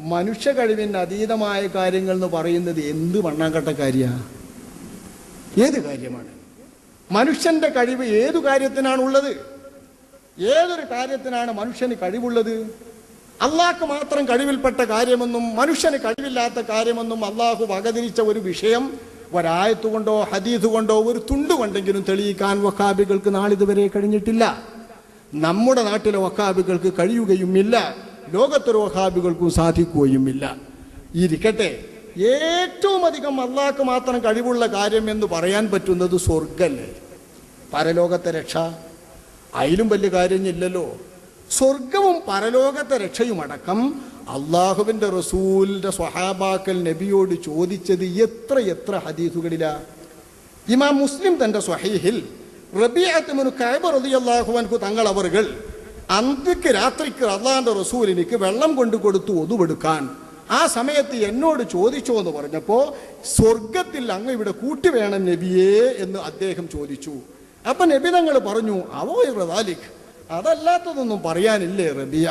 മനുഷ്യ കഴിവിന് അതീതമായ കാര്യങ്ങൾ എന്ന് പറയുന്നത് എന്ത് വണ്ണാങ്കട്ട കാര്യ? ഏത് കാര്യമാണ്? മനുഷ്യന്റെ കഴിവ് ഏതു കാര്യത്തിനാണുള്ളത്? ഏതൊരു കാര്യത്തിനാണ് മനുഷ്യന് കഴിവുള്ളത്? അള്ളാഹ്ക്ക് മാത്രം കഴിവിൽപ്പെട്ട കാര്യമെന്നും മനുഷ്യന് കഴിവില്ലാത്ത കാര്യമെന്നും അള്ളാഹു വകതിരിച്ച ഒരു വിഷയം ഒരായത്ത് കൊണ്ടോ ഹദീസ് കൊണ്ടോ ഒരു തുണ്ട് കൊണ്ടെങ്കിലും തെളിയിക്കാൻ വക്കാബികൾക്ക് നാളിതുവരെ കഴിഞ്ഞിട്ടില്ല. നമ്മുടെ നാട്ടിലെ വക്കാബികൾക്ക് കഴിയുകയുമില്ല. ലോകത്തൊരു വഹാബികൾക്കും സാധിക്കുകയുമില്ല. ഇരിക്കട്ടെ. ഏറ്റവും അധികം അള്ളാഹ്ക്ക് മാത്രം കഴിവുള്ള കാര്യം എന്ന് പറയാൻ പറ്റുന്നത് സ്വർഗല്ലേ പരലോകത്തെ രക്ഷ. അതിലും വലിയ കാര്യമില്ലല്ലോ. സ്വർഗവും പരലോകത്തെ രക്ഷയുമടക്കം അള്ളാഹുവിന്റെ റസൂലിന്റെ സ്വഹാബാക്കൽ നബിയോട് ചോദിച്ചത് എത്ര എത്ര ഹദീസുകളിലാ? ഇമാം മുസ്ലിം തന്റെ സ്വഹീഹിൽ റബിയാത്തുമുനു കൈബ റളിയല്ലാഹു അൻഹു തങ്ങൾ അവറുകൾ അന്ത്യക്ക് രാത്രിക്ക് അള്ളാഹാന്റെ റസൂൽ എനിക്ക് വെള്ളം കൊണ്ടു കൊടുത്തു ഒതുവെടുക്കാൻ. ആ സമയത്ത് എന്നോട് ചോദിച്ചോ എന്ന് പറഞ്ഞപ്പോൾ സ്വർഗത്തിൽ അങ്ങ് ഇവിടെ കൂട്ടി വേണം നബിയേ എന്ന് അദ്ദേഹം ചോദിച്ചു. അപ്പൊ നബി തങ്ങൾ പറഞ്ഞു അവോ റദാലിഖ് അതല്ലാത്തതൊന്നും പറയാനില്ലേ റബിയ?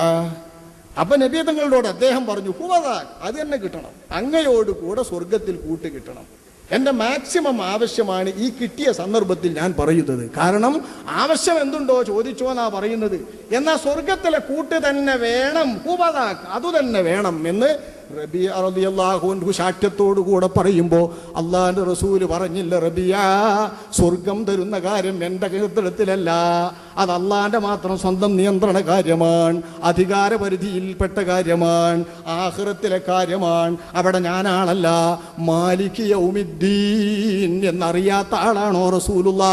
അപ്പൊ നബി തങ്ങളോട് അദ്ദേഹം പറഞ്ഞു ഹുവദാ അത് തന്നെ കിട്ടണം. അങ്ങയോട് കൂടെ സ്വർഗത്തിൽ കൂട്ട് കിട്ടണം. എന്റെ മാക്സിമം ആവശ്യമാണ് ഈ കിട്ടിയ സന്ദർഭത്തിൽ ഞാൻ പറയുന്നത്. കാരണം ആവശ്യം എന്തുണ്ടോ ചോദിച്ചോ എന്നാ പറയുന്നത്. എന്നാ സ്വർഗത്തിലെ കൂട്ട് തന്നെ വേണം ഉപതാക്ക് അതുതന്നെ വേണം എന്ന് റബി അറബിയല്ലാഹുൻഹു ശാഠ്യത്തോടു കൂടെ പറയുമ്പോൾ അള്ളാഹിന്റെ റസൂൽ പറഞ്ഞില്ല റബിയ സ്വർഗം തരുന്ന കാര്യം എന്റെ കീർത്തനത്തിലല്ല അത് അള്ളാഹിന്റെ മാത്രം സ്വന്തം നിയന്ത്രണ കാര്യമാണ് അധികാരപരിധിയിൽപ്പെട്ട കാര്യമാണ് ആഹ്റത്തിലെ കാര്യമാണ്. അവിടെ ഞാനാണല്ല മാലിക് യൗമിദ്ദീൻ എന്നറിയാത്ത ആളാണോ റസൂലുള്ള?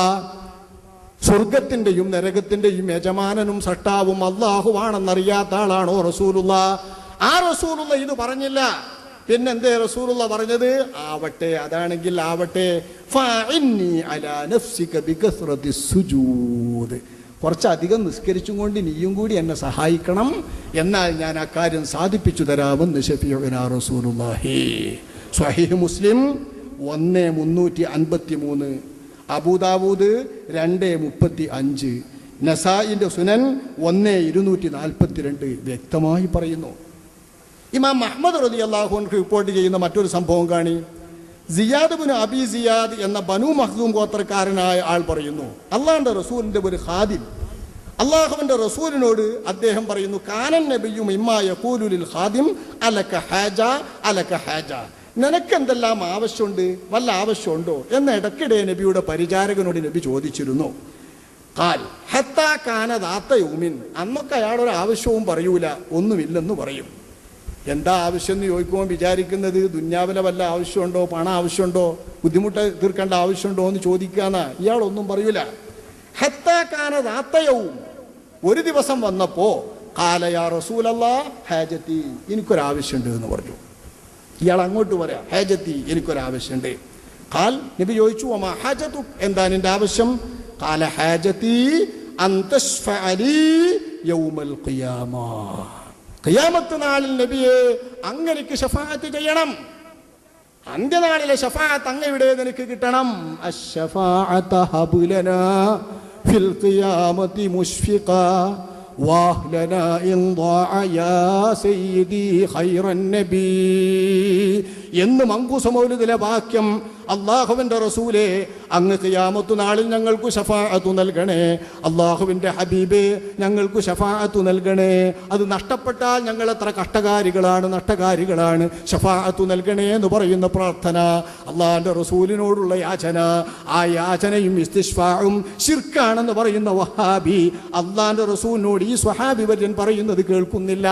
സ്വർഗത്തിന്റെയും നരകത്തിന്റെയും യജമാനനും സട്ടാവും അള്ളാഹുവാണെന്നറിയാത്ത ആളാണോ റസൂലുള്ള? ആ റസൂലുള്ള ഇത് പറഞ്ഞില്ല. പിന്നെന്തേ റസൂലുള്ള പറഞ്ഞത്? ആവട്ടെ അതാണെങ്കിൽ ആവട്ടെ. കുറച്ചധികം നിസ്കരിച്ചും കൊണ്ട് നീയും കൂടി എന്നെ സഹായിക്കണം. എന്നാൽ ഞാൻ ആ കാര്യം സാധിപ്പിച്ചു തരാമെന്ന് മുസ്ലിം ഒന്ന് മുന്നൂറ്റി അൻപത്തി മൂന്ന് അബൂദാവൂദ് രണ്ട് മുപ്പത്തി അഞ്ച് നസായിന്റെ സുനൻ ഒന്ന് ഇരുന്നൂറ്റി നാൽപ്പത്തി രണ്ട് വ്യക്തമായി പറയുന്നു. ഇമാം മുഹമ്മദ് റലി അള്ളാഹുൻ റിപ്പോർട്ട് ചെയ്യുന്ന മറ്റൊരു സംഭവം കാണി. സിയാദ് ബിൻ അബി സിയാദ് എന്ന ബനു മഹ്ദൂം ഗോത്രക്കാരനായ ആൾ പറയുന്നു അള്ളാഹിന്റെ റസൂലിന്റെ ഒരു ഹാദിൻ അള്ളാഹുവിന്റെ റസൂലിനോട് അദ്ദേഹം പറയുന്നു കാനൻ നബിയും ഇമ്മായ കൂലുലിൽ ഹാദിം അലക്ക ഹാജ അലക്ക ഹാജ. നിനക്കെന്തെല്ലാം ആവശ്യമുണ്ട്? വല്ല ആവശ്യമുണ്ടോ? എന്ന ഇടയ്ക്കിടെ നബിയുടെ പരിചാരകനോട് നബി ചോദിച്ചിരുന്നു. കാൽ ഹത്താ കാനദാത്ത യൂമിൻ. അന്നൊക്കെ അയാളൊരു ആവശ്യവും പറയൂല ഒന്നുമില്ലെന്ന് പറയും. എന്താ ആവശ്യം എന്ന് ചോദിക്കുമ്പോൾ വിചാരിക്കുന്നത് ദുന്യാവിലെ വല്ല ആവശ്യമുണ്ടോ പണം ആവശ്യമുണ്ടോ ബുദ്ധിമുട്ട് തീർക്കേണ്ട ആവശ്യമുണ്ടോ എന്ന് ചോദിക്കാന്ന് ഇയാളൊന്നും പറയൂല. ഹത്താക്കാനാത്തയവും ഒരു ദിവസം വന്നപ്പോ കാലയാ റസൂലല്ലാ ഹേജത്തി എനിക്കൊരാവശ്യമുണ്ട് എന്ന് പറഞ്ഞു. ഇയാൾ അങ്ങോട്ട് പറയാം ഹേജത്തി എനിക്കൊരാവശ്യമുണ്ട്. കാൽ നബി ചോദിച്ചു അമ്മ ഹാജത്തു? എന്താ നിന്റെ ആവശ്യം? കാല ഹാജത്തി അന്തസ്ഫലി യൗമൽ ഖിയാമ. കയ്യാമത്ത് നാളിൽ നബിയെ അങ്ങനെക്ക് ഷഫാത്ത് ചെയ്യണം. അന്ത്യനാളിലെ ഷഫാത്ത് അങ്ങയുടെ നിനക്ക് കിട്ടണം? എന്ന് മങ്കൂസമൗലിതിലെ വാക്യം അള്ളാഹുവിന്റെ റസൂലെ അങ്ങ് ഖിയാമത്തു നാളിൽ ഞങ്ങൾക്ക് ഷഫാഅത്തു നൽകണേ. അള്ളാഹുവിന്റെ ഹബീബേ ഞങ്ങൾക്ക് ഷഫാഅത്തു നൽകണേ. അത് നഷ്ടപ്പെട്ടാൽ ഞങ്ങൾ എത്ര കഷ്ടകാരികളാണ് നഷ്ടകാരികളാണ്. ഷഫാഅത്തു നൽകണേ എന്ന് പറയുന്ന പ്രാർത്ഥന അള്ളാഹിന്റെ റസൂലിനോടുള്ള യാചന. ആ യാചനയും ഇസ്തിഷ്ഫാവും ഷിർക്കാണെന്ന് പറയുന്ന വഹാബി അള്ളാഹിന്റെ റസൂലിനോട് ഈ സ്വഹാബി വര്യൻ പറയുന്നത് കേൾക്കുന്നില്ല.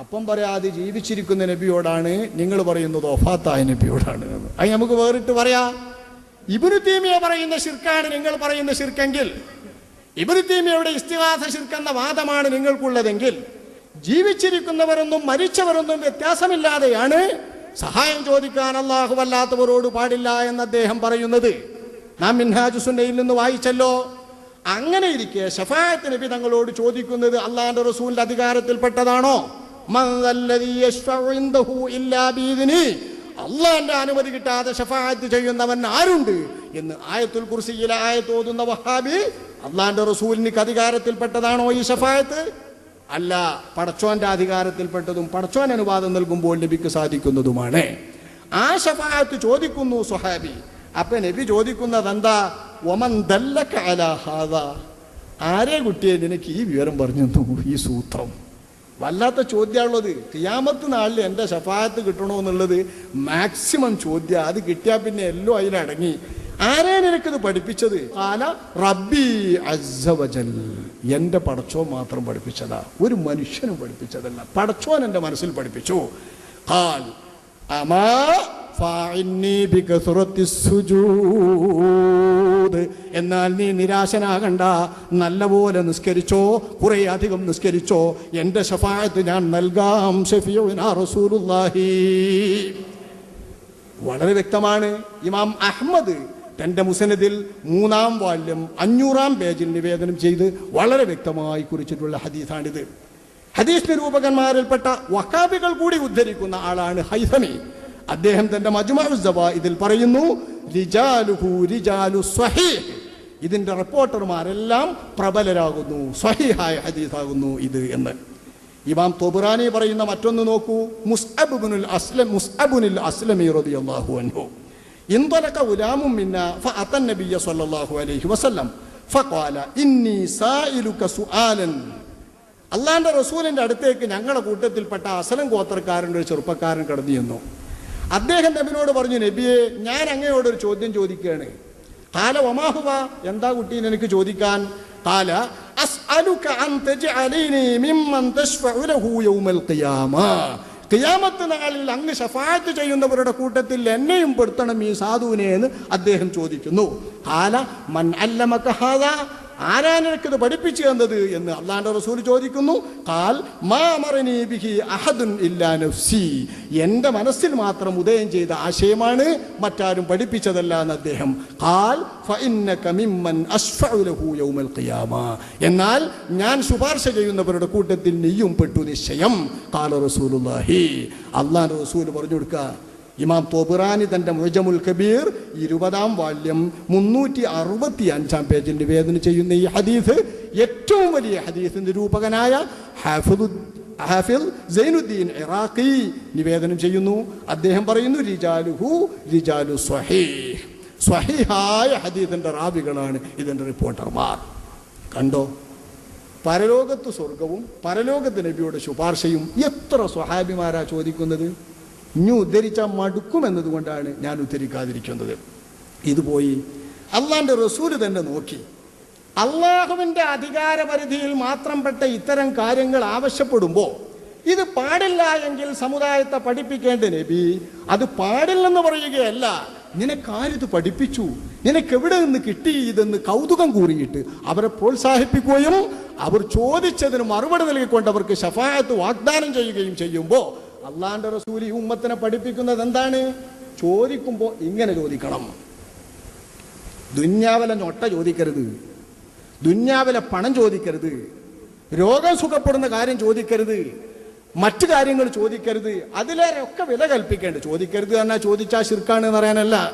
അപ്പം പറയാതെ ജീവിച്ചിരിക്കുന്ന നബിയോടാണ് നിങ്ങൾ പറയുന്നത് ഒഫാത്തായ നബിയോടാണ്. അത് നമുക്ക് വേറിട്ട് പറയാ. ഇബുനു തീമിയ പറയുന്ന ശിർക്കാണ് നിങ്ങൾ പറയുന്ന ശിർക്കെങ്കിൽ ഇബുനു തീമിയയുടെ ഇസ്തിവാസ ശിർക്കെന്ന വാദമാണ് നിങ്ങൾക്കുള്ളതെങ്കിൽ ജീവിച്ചിരിക്കുന്നവരൊന്നും മരിച്ചവരൊന്നും വ്യത്യാസമില്ലാതെയാണ് സഹായം ചോദിക്കാൻ അള്ളാഹു വല്ലാത്തവരോട് പാടില്ല എന്ന് അദ്ദേഹം പറയുന്നത്. നാം മിൻഹാജുസുന്നയിൽ നിന്ന് വായിച്ചല്ലോ. അങ്ങനെ ഇരിക്കെ ഷഫായത്ത് നബി തങ്ങളോട് ചോദിക്കുന്നത് അള്ളാഹിന്റെ റസൂലിന്റെ അധികാരത്തിൽപ്പെട്ടതാണോ? അള്ളാഹിന്റെ അനുമതി കിട്ടാതെ ഷഫായത്ത് ചെയ്യുന്നവൻ ആരുണ്ട്? എന്ന് ആയത്തുൽ കുർസിയിലെ ആയത്ത് ഓതുന്ന വഹാബി അള്ളാന്റെ റസൂലിനിക്ക് അധികാരത്തിൽപ്പെട്ടതാണോ ഈ ഷഫായത്ത് അല്ല പടച്ചോന്റെ അധികാരത്തിൽപ്പെട്ടതും പടച്ചോൻ അനുവാദം നൽകുമ്പോൾ നബിക്ക് സാധിക്കുന്നതുമാണ്. ആ ഷഫായത്ത് ചോദിക്കുന്നു സുഹാബി അപ്പൊ നബി ചോദിക്കുന്നത് എന്താ ഒമൻ ദല്ലക അലാ ഹാദാ. ആരെ കുട്ടിയെ നിനക്ക് ഈ വിവരം പറഞ്ഞു ഈ സൂത്രം? വല്ലാത്ത ചോദ്യമുള്ളത് കിയാമത്ത് നാളിൽ എന്റെ ശഫായത്ത് കിട്ടണമെന്നുള്ളത് മാക്സിമം ചോദ്യം. അത് കിട്ടിയാൽ പിന്നെ എല്ലാം അതിലടങ്ങി ആരാണ് എനിക്കത് പഠിപ്പിച്ചത്? ആല റബ്ബി അസവജൽ എന്റെ പടച്ചോൻ മാത്രം പഠിപ്പിച്ചതാ. ഒരു മനുഷ്യനും പഠിപ്പിച്ചതല്ല. പടച്ചോൻ എന്റെ മനസ്സിൽ പഠിപ്പിച്ചു. കാൽ അമാ എന്നാൽ നീ നിരാശനാകണ്ട. നല്ലപോലെ നിസ്കരിച്ചോ. കുറെ അധികം നിസ്കരിച്ചോ. എന്റെ ഷഫായത്ത് ഞാൻ നൽകാം റസൂലുള്ളാഹി. വളരെ വ്യക്തമാണ്. ഇമാം അഹ്മദ് തന്റെ മുസനദിൽ മൂന്നാം വാല്യം അഞ്ഞൂറാം പേജിൽ നിവേദനം ചെയ്ത് വളരെ വ്യക്തമായി കുറിച്ചിട്ടുള്ള ഹദീസാണിത്. ഹദീസ് നിരൂപകന്മാരിൽപ്പെട്ട വക്കാബികൾ കൂടി ഉദ്ധരിക്കുന്ന ആളാണ് ഹൈസമി. അദ്ദേഹം തന്റെ മജുമ ഇതിൽ പറയുന്നു റിജാലുഹു റിജാലു സ്വഹീഹ് ഇതിന്റെ റിപ്പോർട്ടർമാരെല്ലാം പ്രബലരാകുന്നു സ്വഹീഹായ ഹദീസാകുന്നു ഇത് എന്ന് ഇമാം തൊബുറാനി പറയുന്ന മറ്റൊന്ന് നോക്കൂ മുസ്അബുനുൽ അസ്ലം മുസ്അബുനിൽ അസ്ലമി റളിയല്ലാഹു അൻഹു انطلق غلام منا فأتى النبي صلى الله عليه وسلم فقال إني سائلك سؤالا അള്ളാന്റെ റസൂലിന്റെ അടുത്തേക്ക് ഞങ്ങളുടെ കൂട്ടത്തിൽപ്പെട്ട അസലം ഗോത്രക്കാരൻ്റെ ഒരു ചെറുപ്പക്കാരൻ കടന്നു ചെന്നു അദ്ദേഹം നബിനോട് പറഞ്ഞു നബിയെ ഞാൻ അങ്ങയോട് ഒരു ചോദ്യം ചോദിക്കുകയാണ്. കാല ഒമാഹുവ എന്താ കുട്ടീനെ എനിക്ക് ചോദിക്കാൻ? കാല ഖിയാമത്ത് നാളിൽ അങ്ങ് ഷഫായത്ത് ചെയ്യുന്നവരുടെ കൂട്ടത്തിൽ എന്നെയും പെടുത്തണം ഈ സാധുവിനെ എന്ന് അദ്ദേഹം ചോദിക്കുന്നു. കാല മൻ അല്ലമക ഹാദാ? ആരാ നിനക്കിത് പഠിപ്പിച്ചു തന്നത് എന്ന് അള്ളാന്റെ റസൂൽ ചോദിക്കുന്നു. കാൽ ബിഹി അഹദുൻ ഇല്ലാ നഫ്സി. എന്റെ മനസ്സിൽ മാത്രം ഉദയം ചെയ്ത ആശയമാണ് മറ്റാരും പഠിപ്പിച്ചതല്ല എന്ന് അദ്ദേഹം. കാൽ എന്നാൽ ഞാൻ ശുപാർശ ചെയ്യുന്നവരുടെ കൂട്ടത്തിൽ നീയും പെട്ടു നിശ്ചയം. കാല റസൂലുള്ളാഹി. അള്ളാന്റെ റസൂൽ പറഞ്ഞു കൊടുക്കുക. ഇമാം തോബുറാനി തന്റെ മുജമുൽ കബീർ ഇരുപതാം വാല്യം മുന്നൂറ്റി അറുപത്തി അഞ്ചാം പേജിൽ നിവേദനം ചെയ്യുന്ന ഈ ഹദീസ് ഏറ്റവും വലിയ ഹദീസ് നിരൂപകനായ ഹാഫിദു ഹാഫിൽ സൈനുദ്ദീൻ ഇറാഖി നിവേദനം ചെയ്യുന്നു. അദ്ദേഹം പറയുന്നു റിജാലുഹു റിജാലു സ്വഹീഹ് സ്വഹീഹായ ഹദീസിന്റെ റാവികളാണ് ഇതിന്റെ റിപ്പോർട്ടർമാർ. കണ്ടോ? പരലോകത്ത് സ്വർഗവും പരലോകത്ത് നബിയുടെ ശുപാർശയും എത്ര സ്വഹാബിമാരാ ചോദിക്കുന്നത്? ഇനി ഉദ്ധരിച്ചാൽ മടുക്കും എന്നതുകൊണ്ടാണ് ഞാൻ ഉദ്ധരിക്കാതിരിക്കുന്നത്. ഇത് പോയി റസൂൽ തന്നെ നോക്കി. അള്ളാഹുവിന്റെ അധികാരപരിധിയിൽ മാത്രം പെട്ട ഇത്തരം കാര്യങ്ങൾ ആവശ്യപ്പെടുമ്പോൾ ഇത് പാടില്ല എങ്കിൽ സമുദായത്തെ പഠിപ്പിക്കേണ്ട നബി അത് പാടില്ലെന്ന് പറയുകയല്ല. നിനക്കാരിത് പഠിപ്പിച്ചു? നിനക്കെവിടെ നിന്ന് കിട്ടി ഇതെന്ന് കൗതുകം കൂറിയിട്ട് അവരെ പ്രോത്സാഹിപ്പിക്കുകയും അവർ ചോദിച്ചതിന് മറുപടി നൽകിക്കൊണ്ട് അവർക്ക് ഷഫായത്ത് വാഗ്ദാനം ചെയ്യുകയും ചെയ്യുമ്പോൾ അള്ളാന്റെ റസൂലി ഉമ്മത്തിനെ പഠിപ്പിക്കുന്നത് എന്താണ്? ചോദിക്കുമ്പോൾ ഇങ്ങനെ ചോദിക്കണം. ദുന്യാവല ഞൊട്ട ചോദിക്കരുത്. ദുന്യാവല പണം ചോദിക്കരുത്. രോഗം സുഖപ്പെടുന്ന കാര്യം ചോദിക്കരുത്. മറ്റു കാര്യങ്ങൾ ചോദിക്കരുത്. അതിലേറെ ഒക്കെ വില കൽപ്പിക്കേണ്ടത്. ചോദിക്കരുത് തന്നെ ചോദിച്ചാൽ ശിർക്കാണ് എന്ന് പറയാനല്ല.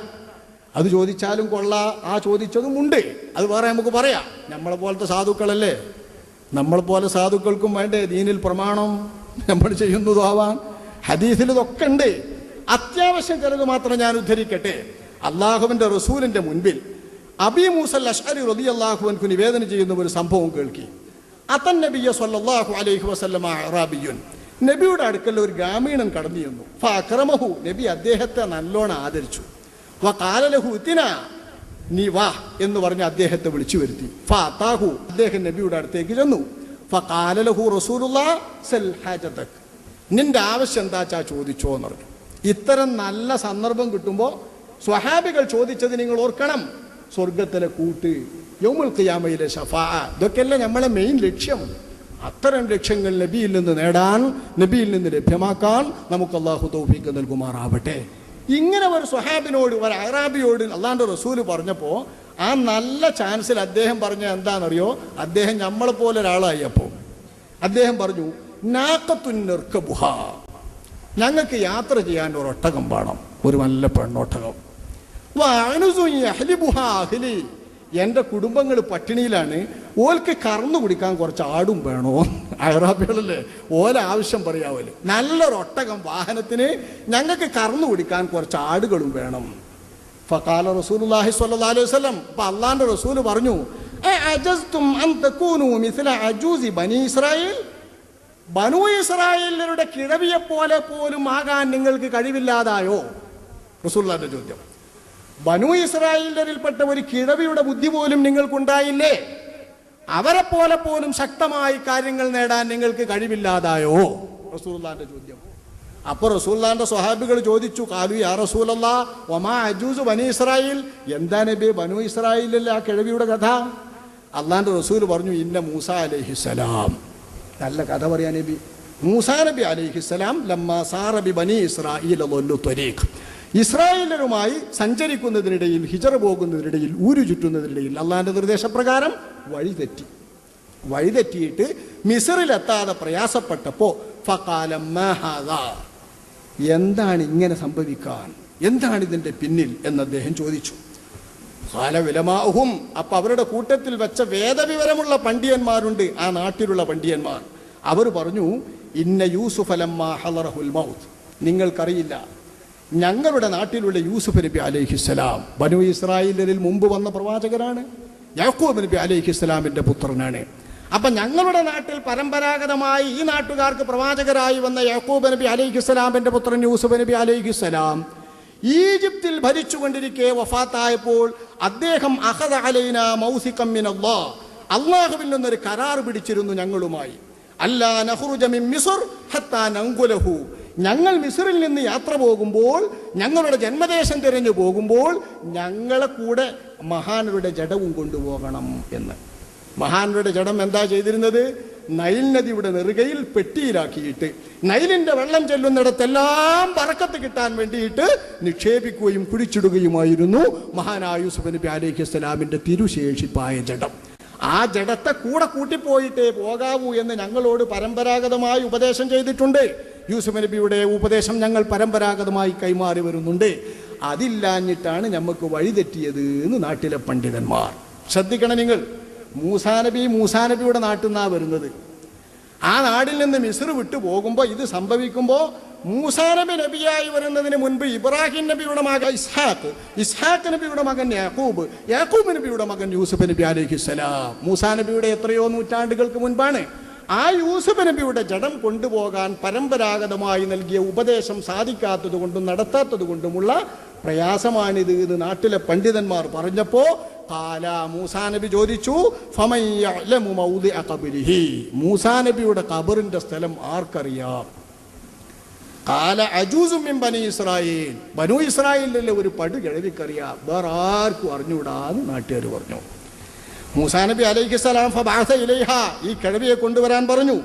അത് ചോദിച്ചാലും കൊള്ള. ആ ചോദിച്ചതും ഉണ്ട്. അത് വേറെ നമുക്ക് പറയാം. നമ്മളെ പോലത്തെ സാധുക്കളല്ലേ? നമ്മളെ പോലെ സാധുക്കൾക്കും വേണ്ടേ? ദീനിൽ പ്രമാണം. നമ്മൾ ചെയ്യുന്നതാവാൻ ഹദീസിൽ ഇതൊക്കെ ഉണ്ട് അത്യാവശ്യം ചിലത് മാത്രം ഞാൻ ഉദ്ധരിക്കട്ടെ. അള്ളാഹുവിന്റെ റസൂലിന്റെ മുൻപിൽ അബി മൂസൽ അഷ്അരി റതി അള്ളാഹുവിൻക്ക് നിവേദനം ചെയ്യുന്ന ഒരു സംഭവം കേൾക്കി. അത്തൻ നബിയ സല്ലാഹു അലൈഹി അറാബിയുൻ. നബിയുടെ അടുക്കൽ ഒരു ഗ്രാമീണൻ കടന്നു ചെന്നു. ഫക്രമഹു നബി അദ്ദേഹത്തെ നല്ലോണം ആദരിച്ചു. വ കാലലഹു ഇത്തിന നീ വാ എന്ന് പറഞ്ഞ് അദ്ദേഹത്തെ വിളിച്ചു വരുത്തി. ഫാത്താഹു അദ്ദേഹം നബിയുടെ അടുത്തേക്ക് ചെന്നു. ഫകാലലഹു റസൂലുള്ള സൽ ഹാജതക്. നിന്റെ ആവശ്യം എന്താ ചാ ചോദിച്ചോ എന്ന് പറഞ്ഞു. ഇത്തരം നല്ല സന്ദർഭം കിട്ടുമ്പോൾ സ്വഹാബികൾ ചോദിച്ചത് നിങ്ങൾ ഓർക്കണം. സ്വർഗത്തിലെ കൂട്ട് യോമുൽ ഖിയാമയിലെ ഷഫാ ഇതൊക്കെയല്ലേ നമ്മളെ മെയിൻ ലക്ഷ്യം. അത്തരം ലക്ഷ്യങ്ങൾ നബിയിൽ നിന്ന് നേടാൻ നബിയിൽ നിന്ന് ലഭ്യമാക്കാൻ നമുക്ക് അള്ളാഹു തൗഫീക്ക് നൽകുമാറാവട്ടെ. ഇങ്ങനെ ഒരു സ്വഹാബിനോട് ഒരു അറാബിയോട് അള്ളാന്റെ റസൂൽ പറഞ്ഞപ്പോൾ ആ നല്ല ചാൻസിൽ അദ്ദേഹം പറഞ്ഞ എന്താണെന്നറിയോ? അദ്ദേഹം നമ്മളെ പോലെ ഒരാളായി അപ്പോൾ. അദ്ദേഹം പറഞ്ഞു നാക്കത്തുന്നർക്കബുഹ ഞങ്ങൾക്ക് യാത്ര ചെയ്യാൻ ഒരു ഒട്ടകം വേണം. ഒരു നല്ല പെണ്ണോട്ടകം. അഹ്ലി. എന്റെ കുടുംബങ്ങൾ പട്ടിണിയിലാണ്. ഓൽക്ക് കറന്നു കുടിക്കാൻ കുറച്ച് ആടും വേണോ? അയറാബികളല്ലേ ഓല ആവശ്യം പറയാവൽ. നല്ലൊരു ഒട്ടകം വാഹനത്തിന് ഞങ്ങൾക്ക് കറന്നു കുടിക്കാൻ കുറച്ച് ആടുകളും വേണം. ഫക്കാല റസൂലുള്ളാഹി സ്വല്ലല്ലാഹു അലൈഹി വസല്ലം. അപ്പൊ അള്ളാന്റെ റസൂൽ പറഞ്ഞു "എ അജസ്തും അജൂസി ബനി ഇസ്രായേൽ? ബനു ഇസ്രായേലരുടെ കിഴവിയെ പോലെ പോലും ആകാൻ നിങ്ങൾക്ക് കഴിവില്ലാതായോ? റസൂലുള്ളാന്റെ ചോദ്യം. ബനു ഇസ്രായേലരിൽപ്പെട്ട ഒരു കിഴവിയുടെ ബുദ്ധി പോലും നിങ്ങൾക്കുണ്ടായില്ലേ? അവരെ പോലെ പോലും ശക്തമായി കാര്യങ്ങൾ നേടാൻ നിങ്ങൾക്ക് കഴിവില്ലാതായോ? റസൂലുള്ളാന്റെ ചോദ്യം. അപ്പൊ റസൂല്ലാന്റെ സ്വഹാബികൾ ചോദിച്ചു കാലു യാ റസൂലല്ലാ ഒമാ അജൂസ് ബനു ഇസ്രായേൽ? എന്താ നബി ബനു ഇസ്രായേലല്ലേ ആ കിഴവിയുടെ കഥ? അള്ളാന്റെ റസൂൽ പറഞ്ഞു ഇന്ന മൂസ അലൈഹിസ്സലാം. നല്ല കഥ പറയാ നബി. മൂസാ നബി അലൈഹിസ്സലാം ലമ്മ സാറബി ബനി ഇസ്രായേൽ ത്വരീഖ്. ഇസ്രായേലരുമായി സഞ്ചരിക്കുന്നതിനിടയിൽ ഹിജറ പോകുന്നതിനിടയിൽ ഊരു ചുറ്റുന്നതിനിടയിൽ അള്ളാന്റെ നിർദ്ദേശപ്രകാരം വഴിതെറ്റി വഴിതെറ്റിയിട്ട് മിസറിലെത്താതെ പ്രയാസപ്പെട്ടപ്പോ ഫകാലം മഹദ. എന്താണ് ഇങ്ങനെ സംഭവിക്കാൻ? എന്താണ് ഇതിന്റെ പിന്നിൽ? എന്ന് അദ്ദേഹം ചോദിച്ചു. കാല വിലമാഹും അപ്പൊ അവരുടെ കൂട്ടത്തിൽ വെച്ച വേദവിവരമുള്ള പണ്ഡിയന്മാരുണ്ട് ആ നാട്ടിലുള്ള പണ്ഡിയന്മാർ. അവർ പറഞ്ഞു ഇന്ന യൂസുഫ് അലമ്മ നിങ്ങൾക്കറിയില്ല ഞങ്ങളുടെ നാട്ടിലുള്ള യൂസുഫ് നബി അലൈഹിസ്സലാം ബനു ഇസ്രായേലിൽ മുമ്പ് വന്ന പ്രവാചകരാണ് യാക്കൂബ് നബി അലൈഹിസ്സലാമിന്റെ പുത്രനാണ്. അപ്പൊ ഞങ്ങളുടെ നാട്ടിൽ പരമ്പരാഗതമായി ഈ നാട്ടുകാർക്ക് പ്രവാചകരായി വന്ന യാക്കൂബ് നബി അലൈഹിസ്സലാമിന്റെ പുത്രൻ യൂസുഫ് നബി അലൈഹിസ്സലാം ഈജിപ്തിൽ ഭരിച്ചുകൊണ്ടിരിക്കെ വഫാത്തായപ്പോൾ അദ്ദേഹം അഹദ അലൈന മൗസിക്കമ്മിന അള്ളാഹുവിൽ നിന്നൊരു കരാർ പിടിച്ചിരുന്നു ഞങ്ങളുമായി. അല്ലാ നഹ്റുജമിൻ മിസുർ ഹത്താ നങ്കുലഹു. ഞങ്ങൾ മിസറിൽ നിന്ന് യാത്ര പോകുമ്പോൾ ഞങ്ങളുടെ ജന്മദേശം തിരഞ്ഞു പോകുമ്പോൾ ഞങ്ങളെ കൂടെ മഹാനരുടെ ജഡവും കൊണ്ടുപോകണം എന്ന്. മഹാനരുടെ ജഡം എന്താ ചെയ്തിരുന്നത്? നൈൽ നദിയുടെ നെറുകയിൽ പെട്ടിയിലാക്കിയിട്ട് നൈലിന്റെ വെള്ളം ചെല്ലുന്നിടത്തെല്ലാം പറക്കത്ത് കിട്ടാൻ വേണ്ടിയിട്ട് നിക്ഷേപിക്കുകയും കുഴിച്ചിടുകയുമായിരുന്നു മഹാനായ യൂസുഫ് നബി തിരുശേഷിപ്പായ ജഡം ആ ജഡത്തെ കൂടെ കൂട്ടിപ്പോയിട്ടേ പോകാവൂ എന്ന് ഞങ്ങളോട് പരമ്പരാഗതമായി ഉപദേശം ചെയ്തിട്ടുണ്ട്. യൂസുഫ് നബിയുടെ ഉപദേശം ഞങ്ങൾ പരമ്പരാഗതമായി കൈമാറി വരുന്നുണ്ട്. അതില്ലാഞ്ഞിട്ടാണ് നമുക്ക് വഴിതെറ്റിയത് എന്ന് നാട്ടിലെ പണ്ഡിതന്മാർ. ശ്രദ്ധിക്കണം നിങ്ങൾ. മൂസാനബി മൂസാനബിയുടെ നാട്ടിൽ നിന്നാണ് വരുന്നത്. ആ നാടിൽ നിന്ന് മിസ്ർ വിട്ടു പോകുമ്പോൾ ഇത് സംഭവിക്കുമ്പോൾ മൂസാനബി നബിയായി വരുന്നതിന് മുൻപ് ഇബ്രാഹിം നബിയുടെ മകൻ ഇസ്ഹാഖ് ഇസ്ഹാഖ് നബിയുടെ മകൻ യാക്കൂബ് യാക്കൂബ് നബിയുടെ മകൻ യൂസുഫ് നബി അലഹിസ്സലാം. മൂസാ നബിയുടെ എത്രയോ നൂറ്റാണ്ടുകൾക്ക് മുൻപാണ്. ആ യൂസുഫ് നബിയുടെ ജഡം കൊണ്ടുപോകാൻ പരമ്പരാഗതമായി നൽകിയ ഉപദേശം സാധിക്കാത്തത് കൊണ്ടും നടത്താത്തത് കൊണ്ടുമുള്ള പ്രയാസമാണിത് എന്ന് നാട്ടിലെ പണ്ഡിതന്മാർ പറഞ്ഞപ്പോ കാല മൂസാ നബി ചോദിച്ചു "ഫമൻ കബറിന്റെ മൗദിഅ ഖബരിഹി?" മൂസാ നബിയുടെ ഖബറിന്റെ സ്ഥലം ആർക്കറിയാം? കാല അജൂസും ബനി ഇസ്രായേൽ. ബനു ഇസ്രായേലിലെ ഒരു പടു കിഴവിക്കറിയാം വേറെ ആർക്കും അറിഞ്ഞുകൂടാന്ന് നാട്ടുകാർ പറഞ്ഞു. മൂസാ നബി അലൈഹി സ്വലാം ഇലൈഹ ഈ കിഴവിയെ കൊണ്ടുവരാൻ പറഞ്ഞു.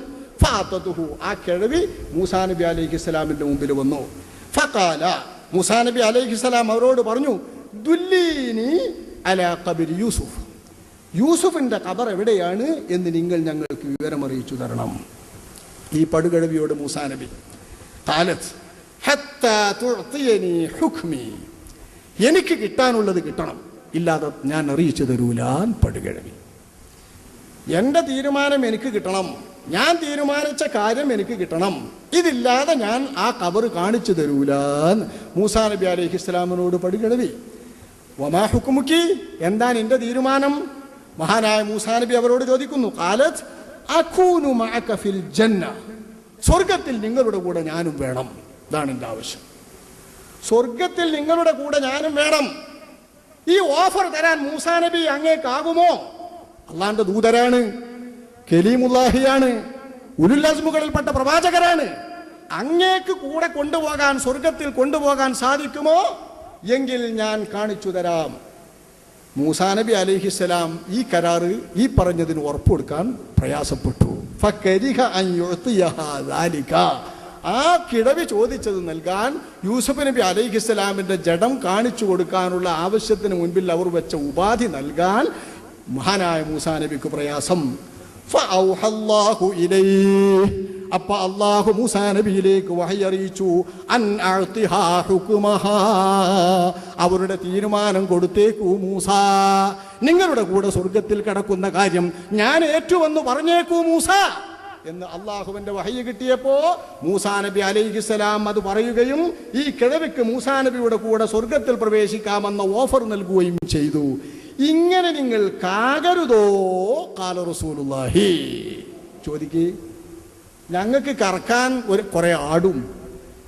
ഫാത്തതുഹു ആ കിഴവി മൂസാ നബി അലൈഹി സ്വലാമിന്റെ മുമ്പിൽ വന്നു. ഫക്കാല മൂസാ നബി അലൈഹി സ്വലാം അവരോട് പറഞ്ഞു ദുല്ലീനി അല കബിർ യൂസുഫ്. യൂസുഫിന്റെ കബർ എവിടെയാണ് എന്ന് നിങ്ങൾ ഞങ്ങൾക്ക് വിവരമറിയിച്ചു തരണം. ഈ പടുകിഴവിയോട് മൂസാ നബി എനിക്ക് കിട്ടാനുള്ളത് കിട്ടണം. ഇല്ലാതെ ഞാൻ അറിയിച്ചു തരൂലാൻ പടുകിഴവി. എന്റെ തീരുമാനം എനിക്ക് കിട്ടണം. ഞാൻ തീരുമാനിച്ച കാര്യം എനിക്ക് കിട്ടണം. ഇതില്ലാതെ ഞാൻ ആ കബറ് കാണിച്ചു തരൂലാൻ മൂസാ നബി അലൈഹി ഇസ്ലാമിനോട് പടുകിഴവി. വമാ ഹുക്കുമുക്കി എന്താണ് എന്റെ തീരുമാനം? മഹാനായ മൂസാ നബി അവരോട് ചോദിക്കുന്നു കാലത്ത് അഖൂനു മഅക ഫിൽ ജന്ന. സ്വർഗത്തിൽ നിങ്ങളുടെ കൂടെ ഞാനും വേണം. ഇതാണ് എന്റെ ആവശ്യം. സ്വർഗത്തിൽ നിങ്ങളുടെ കൂടെ ഞാനും വേണം. ഈ ഓഫർ തരാൻ മൂസാ നബി അങ്ങേക്കാകുമോ അള്ളാന്റെ ദൂതരാണ് കലീമുല്ലാഹിയാണ് ഉരുലസ്മുകളിൽപ്പെട്ട പ്രവാചകരാണ്. അങ്ങേക്ക് കൂടെ കൊണ്ടുപോകാൻ സ്വർഗത്തിൽ കൊണ്ടുപോകാൻ സാധിക്കുമോ? എങ്കിൽ ഞാൻ കാണിച്ചു തരാം. മൂസാ നബി അലിഹിസ്സലാം ഈ കരാറ് ഈ പറഞ്ഞതിന് ഉറപ്പ് കൊടുക്കാൻ പ്രയാസപ്പെട്ടു. അൻ. ആ കിഴവി ചോദിച്ചത് നൽകാൻ യൂസഫ് നബി അലൈഹി അലൈഹിസ്സലാമിന്റെ ജഡം കാണിച്ചു കൊടുക്കാനുള്ള ആവശ്യത്തിന് മുൻപിൽ അവർ വെച്ച ഉപാധി നൽകാൻ മഹാനായ മൂസാ നബിക്ക് പ്രയാസം. അപ്പൊ അള്ളാഹു മൂസാ നബിയിലേക്ക് അഅ്തിഹാ ഹുക്മഹാ. അവരുടെ തീരുമാനം കൊടുത്തേക്കൂ മൂസ നിങ്ങളുടെ കൂടെ സ്വർഗത്തിൽ കിടക്കുന്ന കാര്യം ഞാൻ ഏറ്റുവെന്ന് പറഞ്ഞേക്കൂ മൂസ എന്ന് അള്ളാഹുവിന്റെ വഹയ്യ കിട്ടിയപ്പോ മൂസാ നബി അലൈഹിസ്സലാം അത് പറയുകയും ഈ കിഴവിക്ക് മൂസാ നബിയുടെ കൂടെ സ്വർഗത്തിൽ പ്രവേശിക്കാമെന്ന ഓഫർ നൽകുകയും ചെയ്തു. ഇങ്ങനെ നിങ്ങൾ കാകരുതോ? കാല റസൂലുല്ലാഹി ചോദിക്കേ. ഞങ്ങൾക്ക് കറക്കാൻ ഒരു കുറെ ആടും.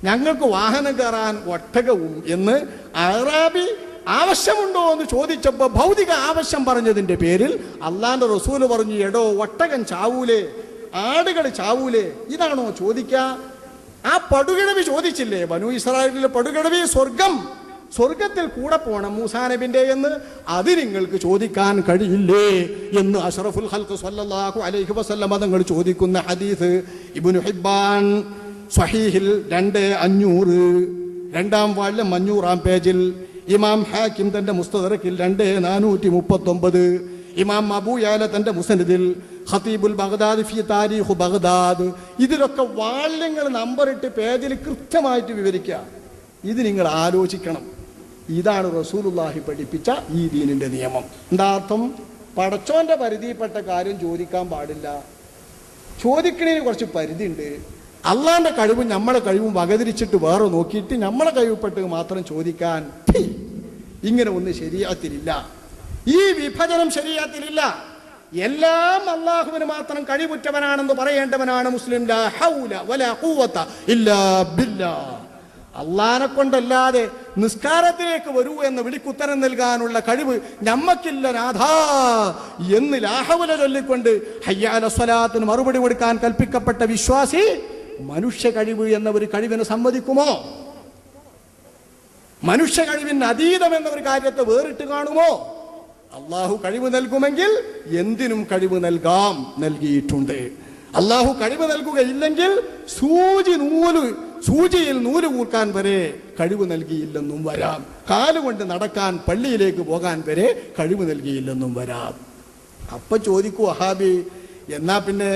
ഞങ്ങൾക്ക് വാഹനം കയറാൻ ഒട്ടകവും എന്ന് അറാബി ആവശ്യമുണ്ടോ എന്ന് ചോദിച്ചപ്പോൾ ഭൗതിക ആവശ്യം പറഞ്ഞതിന്റെ പേരിൽ അള്ളാന്റെ റസൂൽ പറഞ്ഞു എടോ ഒട്ടകൻ ചാവൂലേ. ആടുകൾ ചാവൂലേ? ഇതാണോ ചോദിക്ക? ആ പടുകിഴവി ചോദിച്ചില്ലേ? ബനു ഇസ്രായേലിലെ പടുകിഴവി സ്വർഗം. സ്വർഗത്തിൽ കൂടെ പോണം മൂസാനബിന്റെ എന്ന്. അത് നിങ്ങൾക്ക് ചോദിക്കാൻ കഴിയില്ലേ? എന്ന് അഷറഫുൽ ഹൽക്ക് സല്ലല്ലാഹു അലൈഹി വസല്ലമ തങ്ങൾ ചോദിക്കുന്ന ഹദീസ് ഇബ്നു ഹിബ്ബാൻ സ്വഹീഹിൽ രണ്ട് അഞ്ഞൂറ്. രണ്ടാം വാളിലും അഞ്ഞൂറാം പേജിൽ ഇമാം ഹാക്കിം തന്റെ മുസ്തദറക്കിൽ രണ്ട് നാനൂറ്റി മുപ്പത്തൊമ്പത്. ഇമാം അബൂയാല തന്റെ മുസനദിൽ ഖതീബുൽ ബഗ്ദാദ് ഫി താരീഖു ബഗ്ദാദ്. ഇതിലൊക്കെ വാള്യങ്ങൾ നമ്പറിട്ട് പേജിൽ കൃത്യമായിട്ട് വിവരിക്കുക ഇത് നിങ്ങൾ ആലോചിക്കണം. ഇതാണ് റസൂലുള്ളാഹി പഠിപ്പിച്ച ഈ ദീനിന്റെ നിയമം. എന്താ അർത്ഥം? പടച്ചോന്റെ പരിധിയിൽപ്പെട്ട കാര്യം ചോദിക്കാൻ പാടില്ല. ചോദിക്കണതിന് കുറച്ച് പരിധി ഉണ്ട് അള്ളാന്റെ കഴിവും നമ്മളെ കഴിവും വകതിരിച്ചിട്ട് വേറെ നോക്കിയിട്ട് നമ്മളെ കഴിവപ്പെട്ട് മാത്രം ചോദിക്കാൻ ഇങ്ങനെ ഒന്നും ശരിയാത്തിലില്ല ഈ വിഭജനം ശരിയാത്തിലില്ല എല്ലാം അള്ളാഹുവിന് മാത്രം കഴിവുറ്റവനാണെന്ന് പറയേണ്ടവനാണ് മുസ്ലിം. അള്ളാനെ കൊണ്ടല്ലാതെ നിസ്കാരത്തിലേക്ക് വരൂ എന്ന് വിളിക്കുത്തരം നൽകാനുള്ള കഴിവ് ഞമ്മക്കില്ല നാഥാ എന്ന് ലാഹവല ചൊല്ലിക്കൊണ്ട് ഹയ്യാലസ്വലാത്തിന് മറുപടി കൊടുക്കാൻ കൽപ്പിക്കപ്പെട്ട വിശ്വാസി മനുഷ്യ കഴിവ് എന്ന ഒരു കഴിവിന് സമ്മതിക്കുമോ? മനുഷ്യ കഴിവിന് അതീതം എന്ന ഒരു കാര്യത്തെ വേറിട്ട് കാണുമോ? അള്ളാഹു കഴിവ് നൽകുമെങ്കിൽ എന്തിനും കഴിവ് നൽകാം നൽകിയിട്ടുണ്ട്. അള്ളാഹു കഴിവ് നൽകുകയില്ലെങ്കിൽ സൂചി നൂൽ സൂചിയിൽ നൂൽ കൂർക്കാൻ വരെ കഴിവ് നൽകിയില്ലെന്നും വരാം. കാലുകൊണ്ട് നടക്കാൻ പള്ളിയിലേക്ക് പോകാൻ വരെ കഴിവ് നൽകിയില്ലെന്നും വരാം. അപ്പൊ ചോദിക്കൂ അഹാബി എന്നാ പിന്നെ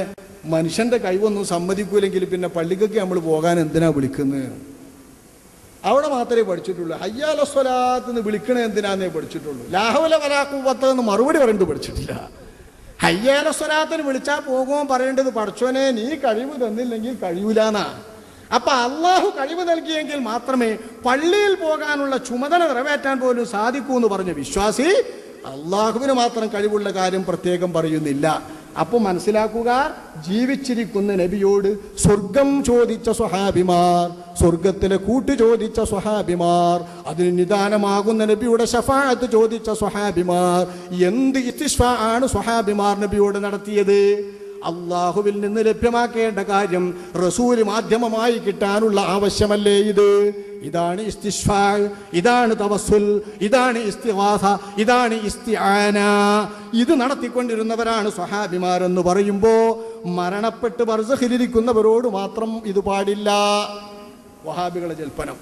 മനുഷ്യന്റെ കഴിവൊന്നും സമ്മതിക്കൂലെങ്കിൽ പിന്നെ പള്ളിക്കൊക്കെ നമ്മൾ പോകാൻ എന്തിനാ വിളിക്കുന്നത് അവിടെ മാത്രമേ പഠിച്ചിട്ടുള്ളൂ. അയ്യാല സ്വലാത്ത് എന്ന് വിളിക്കണേ എന്തിനാന്നേ പഠിച്ചിട്ടുള്ളൂ. ലാഹവല വലാക്കൂവത്ത് എന്ന് മറുപടി പറയേണ്ടത് പഠിച്ചിട്ടില്ല. അയ്യാല സ്വലാത്തിന് വിളിച്ചാൽ പോകുമോ പറയേണ്ടത് പഠിച്ചോനെ നീ കഴിവ് തന്നില്ലെങ്കിൽ കഴിയൂലാന്നാ. അപ്പൊ അള്ളാഹു കഴിവ് നൽകിയെങ്കിൽ മാത്രമേ പള്ളിയിൽ പോകാനുള്ള ചുമതല നിറവേറ്റാൻ പോലും സാധിക്കൂ എന്ന് പറഞ്ഞ വിശ്വാസി അള്ളാഹുവിന് മാത്രം കഴിവുള്ള കാര്യം പ്രത്യേകം പറയുന്നില്ല. അപ്പൊ മനസ്സിലാക്കുക ജീവിച്ചിരിക്കുന്ന നബിയോട് സ്വർഗം ചോദിച്ച സ്വഹാബിമാർ സ്വർഗത്തിലെ കൂട്ട് ചോദിച്ച സ്വഹാബിമാർ അതിന് നിദാനമാകുന്ന നബിയുടെ ഷഫാഅത്ത് ചോദിച്ച സ്വഹാബിമാർ എന്ത് ഇസ്തിഷ്ഫ ആണ് സ്വഹാബിമാർ നബിയോട് നടത്തിയത്? അള്ളാഹുവിൽ നിന്ന് ലഭ്യമാക്കേണ്ട കാര്യം റസൂൽ മാധ്യമമായി കിട്ടാനുള്ള ആവശ്യമല്ലേ ഇത്? ഇതാണ് ഇസ്തിഷ്ഫാ ഇതാണ് തവസുൽ ഇതാണ് ഇസ്തിവാസ ഇതാണ് ഇസ്തിആന. ഇത് നടത്തിക്കൊണ്ടിരുന്നവരാണ് സ്വഹാബിമാരെന്ന് പറയുമ്പോ മരണപ്പെട്ട് ബർസഖിലിരിക്കുന്നവരോട് മാത്രം ഇത് പാടില്ല. വഹാബികളെ ജൽപ്പനം.